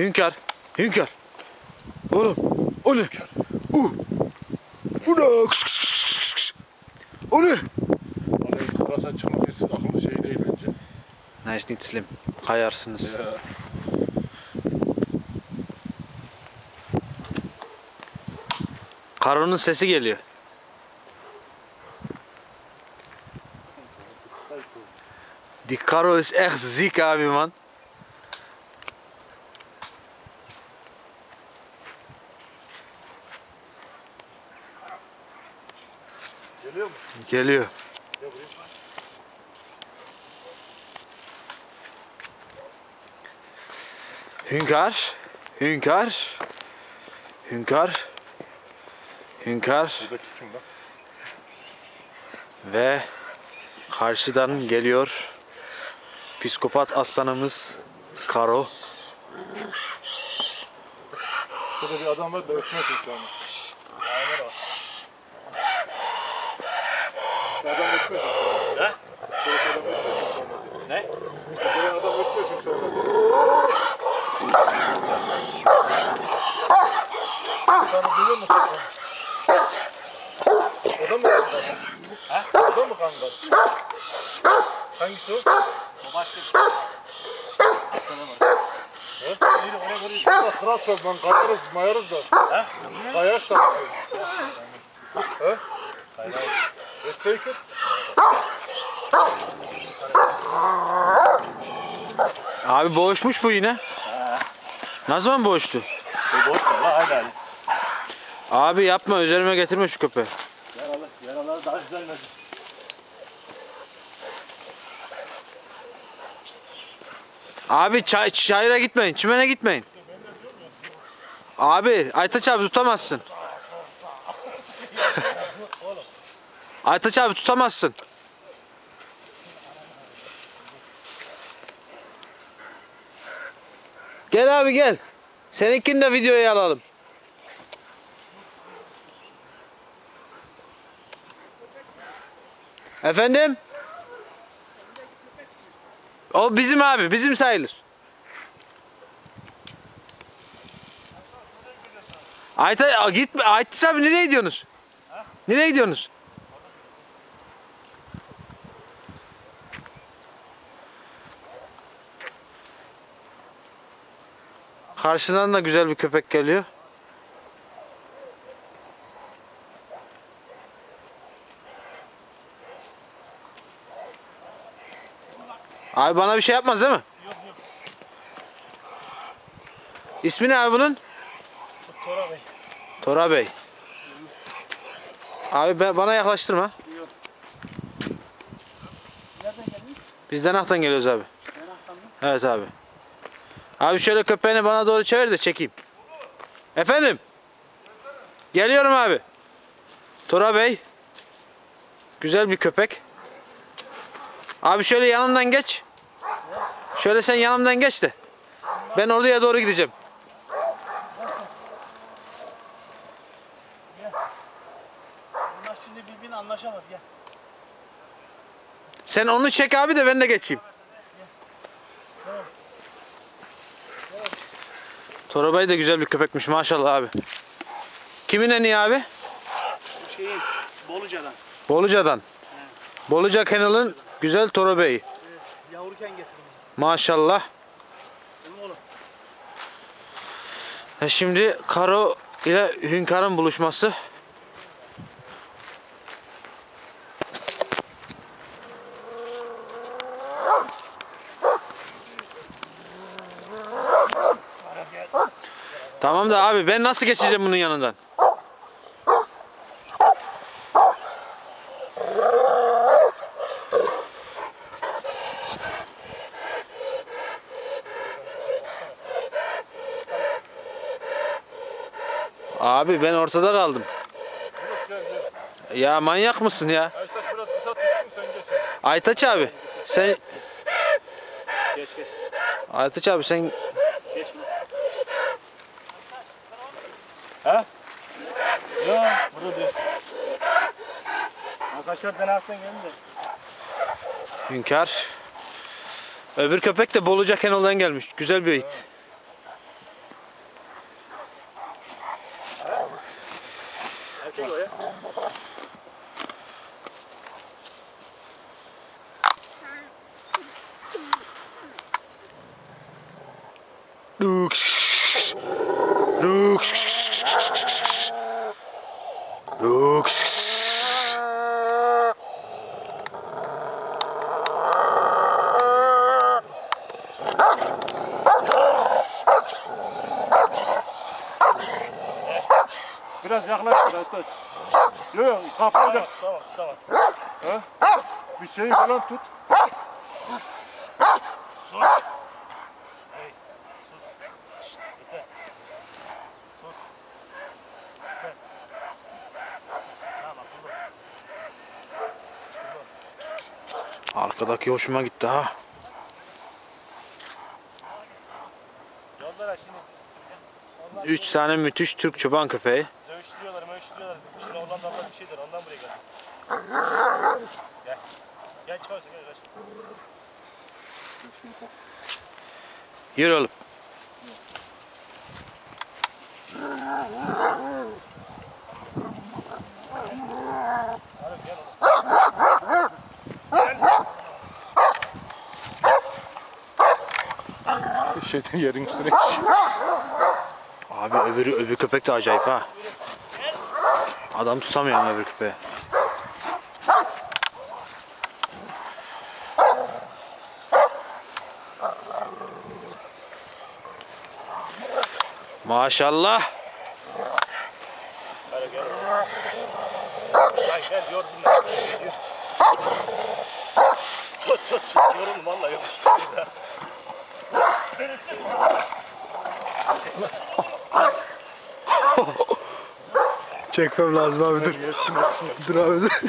Hünkar. Hünkar. Oğlum. O ne? Uh. Bu ne? Kıs kıs kıs kıs kıs. O ne? Hani burası çıkmak hiç akıllı şey değil bence. Nice nicht slim. Kayarsınız. Ya. Karonun sesi geliyor. Die Karo ist echt ziek abi man. Geliyor. Hünkar. Hünkar. Hünkar. Hünkar. Ve karşıdan geliyor psikopat aslanımız Karo. Burada bir adam var da öpmez an. Aynen o. Bir adam şu an. Ne? Şöyle adam öpmez şu an. Ne? Gelen adam öpmez şu an. Sen duyuyor musun? O da mı kanka? Ha? O da mı kanka? Hangisi o? O başka bir şey. He? İyi de ona göre Allah kral sor ben kayarız mayarız da. Ha? Kayarsak. He? Etseydik. Abi boğuşmuş bu yine. Ne zaman boğuştu? Bu boş ver la hadi. Abi yapma üzerime getirme şu köpeği. Yaralı, yaraları daha güzelmedi. Abi çay, çayıra gitmeyin, çimene gitmeyin. Abi Aytaç abi tutamazsın. Aytaç abi tutamazsın. Gel abi gel. Seninkini de videoya alalım. Efendim? O bizim abi, bizim sayılır. Ayta gitme. Aytaç abi nereye gidiyorsunuz? Nereye gidiyorsunuz? Karşıdan da güzel bir köpek geliyor. Abi bana bir şey yapmaz değil mi? İsmi ne abi bunun? Tora Bey. Tora Bey. Abi ben, bana yaklaştırma. Nereden geldin? Biz Denak'tan geliyoruz abi. Evet abi. Abi şöyle köpeğini bana doğru çevir de çekeyim. Efendim? Geliyorum abi. Tora Bey. Güzel bir köpek. Abi şöyle yanımdan geç. Şöyle sen yanımdan geç de. Ben oraya doğru gideceğim. Bunlar şimdi birbirine anlaşamaz gel. Sen onu çek abi de ben de geçeyim. Tora Bey de güzel bir köpekmiş maşallah abi. Kimin en iyi abi? Şeyin Boluca'dan. Boluca'dan. Boluca Kennel'ın güzel Tora Bey'i. Yavruken getirdim. Maşallah. E şimdi Karo ile Hünkar'ın buluşması. Tamam da abi ben nasıl geçeceğim bunun yanından? Abi ben ortada kaldım. Ya manyak mısın ya? Aytaç biraz kısa tutsun sen geç. Aytaç abi sen Geç geç. Aytaç abi sen He? Yok, burada bir. Arkadaşlar ben aslan geldi. Hünkar. Öbür köpek de Boluca Kenal'dan gelmiş. Güzel bir it. Erkek o ya. Lux. Lux. Luk. Biraz yaklaş biraz tut. Yok yok kaplayacaksın. Tamam tamam. Bir şeyi falan tut. Arkadaki hoşuma gitti ha. Yollara şimdi Üç tane müthiş Türk çoban köpeği. dövüştürüyorlar, mövüştürüyorlar. Şimdi Hollandalılar bir şeydir, ondan buraya geldim. Gel. Gel çıkarsa gel kaç. Yürü oğlum. Şeyden yerin üstüne. Abi öbürü öbür köpek de acayip ha. Adam tutamıyorum öbür köpeği. Maşallah. Tut tut tut. Yoruldum valla yoruldum. Çekmem lazım abi dur. dur abi dur.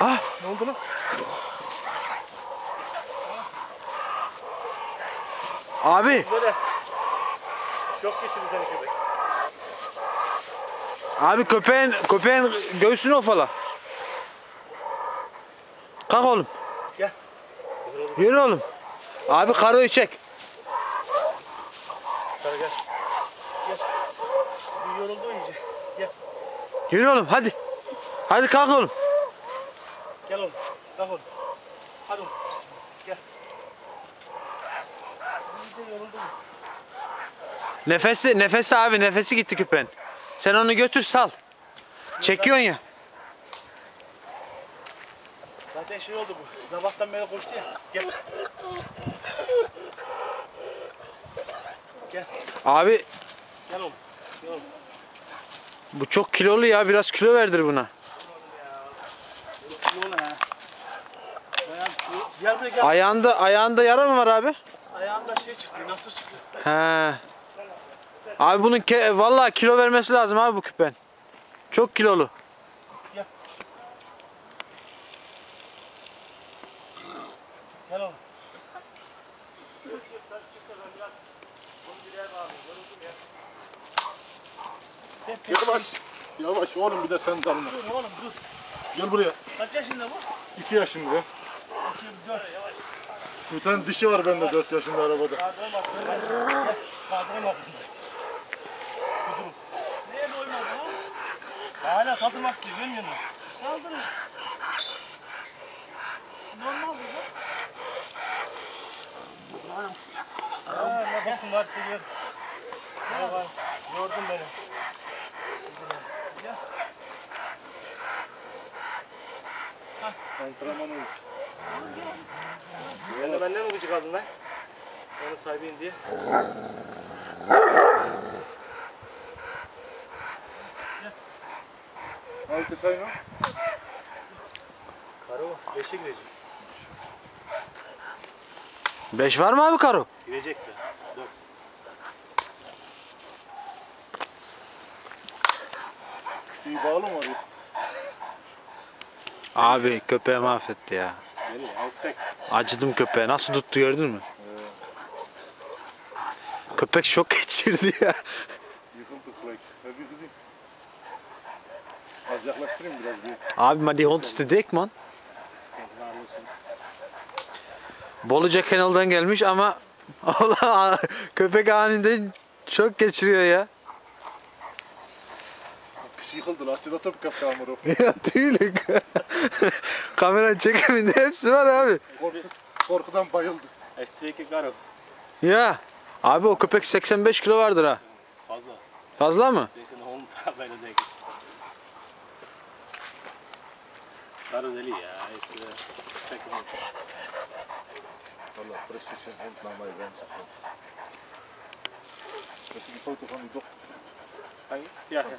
Ah. Ne oldu lan? Abi, Böyle. Şok geçirdi seni köpek. Abi köpeğin köpeğin göğsünü ofala. Kalk oğlum. Gel. Yürü oğlum. Abi karıyı çek. Hadi gel. Gel. Bir yoruldu iyice. Gel. Yürü oğlum hadi. Hadi kalk oğlum. Gel oğlum. Kalk oğlum. Hadi oğlum. Gel. İyice yoruldu. Nefesi, nefesi abi nefesi gitti köpeğin. Sen onu götür sal. Çekiyorsun ya. Zaten şey oldu bu. Sabahtan beri koştu ya. Gel. Gel. Abi Gel oğlum. Gel oğlum. bu çok kilolu ya biraz kilo verdir buna. Oğlum ya. Gel buraya gel. Ayağında ayağında yara mı var abi? Ayağında şey çıktı. Nasıl çıktı? He. Abi bunun ke- vallahi kilo vermesi lazım abi bu köpeğin. Çok kilolu. Gel oğlum. Yavaş. Yavaş oğlum bir de sen dalma. Oğlum dur. Gel buraya. Kaç yaşında bu? İki yaşında. Bir tane dişi var bende dört yaşında arabada. Kadına bak. Gel. Kadına bak. Hala satılmak istiyor görmüyor musun? Saldırın. Normal bu bu. Ha, ne bakın var seviyor. Ne var? Yordun beni. Gel. Antrenman olur. Sen de benden mi gıcık aldın lan? Onun sahibiyim diye. Altı sayın o. Karı o. Beşe girecek. Beş var mı abi karo? Girecek de. İyi bağlı mı oraya? Abi köpeği mahvetti ya. Acıdım köpeğe. Nasıl tuttu gördün mü? Köpek şok geçirdi ya. Az yaklaştırayım biraz bir. Abi maar die hond is te dik man. Boluca Kennel'dan gelmiş ama Allah köpek aninde çok geçiriyor ya. Pis yıkıldı lan. Açıda top kaptı amuru. Ya değil. Kamera çekiminde hepsi var abi. Korku, korkudan bayıldı. S2 Garo. Ya abi o köpek 85 kilo vardır ha. Fazla. Fazla mı? Böyle değil. Waarom is hij? Hij is uh, gek precies een hond naar mij wensen. Dat is een foto van uw dochter. Ja, ja, ja.